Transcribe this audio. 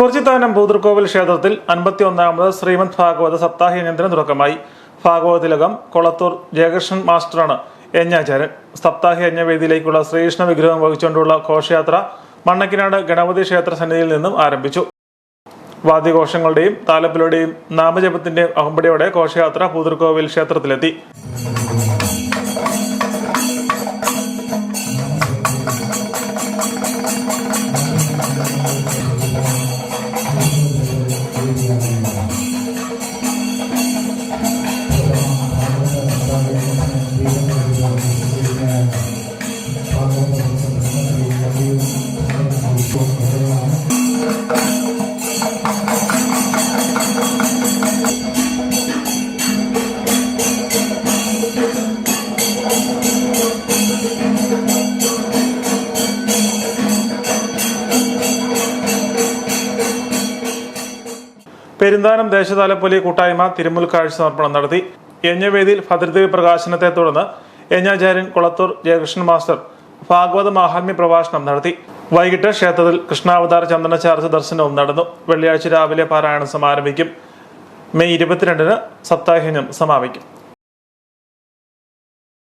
കുറിച്ചിത്താനം ഭൂതൃക്കോവിൽ ക്ഷേത്രത്തിൽ അൻപത്തി ഒന്നാമത് ശ്രീമദ് ഭാഗവത സപ്താഹയജ്ഞത്തിന് തുടക്കമായി. ഭാഗവതിലകം കൊളത്തൂർ ജയകൃഷ്ണൻ മാസ്റ്ററാണ് യജ്ഞാചാര്യൻ. സപ്താഹി യജ്ഞവേദിയിലേക്കുള്ള ശ്രീകൃഷ്ണ വിഗ്രഹം വഹിച്ചുകൊണ്ടുള്ള ഘോഷയാത്ര മണ്ണക്കിനാട് ഗണപതി ക്ഷേത്ര സന്നിധിയിൽ നിന്നും ആരംഭിച്ചു. വാദ്യഘോഷങ്ങളുടെയും താലപ്പിലൂടെയും നാമജപത്തിന്റെയും അകമ്പടിയോടെ ഘോഷയാത്ര ഭൂതൃക്കോവിൽ ക്ഷേത്രത്തിലെത്തി. പെരുന്താനം ദേശതാലപ്പൊലി കൂട്ടായ്മ തിരുമുൽ കാഴ്ച സമർപ്പണം നടത്തി. യജ്ഞവേദിയിൽ ഭദ്രദേവി പ്രകാശനത്തെ തുടർന്ന് യജ്ഞാചാര്യൻ കുളത്തൂർ ജയകൃഷ്ണൻ മാസ്റ്റർ ഭാഗവത മാഹാത്മ്യ പ്രഭാഷണം നടത്തി. വൈകിട്ട് ക്ഷേത്രത്തിൽ കൃഷ്ണാവതാര ചന്ദന ചാർജ് ദർശനവും നടന്നു. വെള്ളിയാഴ്ച രാവിലെ പാരായണം സമാരംഭിക്കും. മെയ് ഇരുപത്തിരണ്ടിന് സപ്താഹിനം സമാപിക്കും.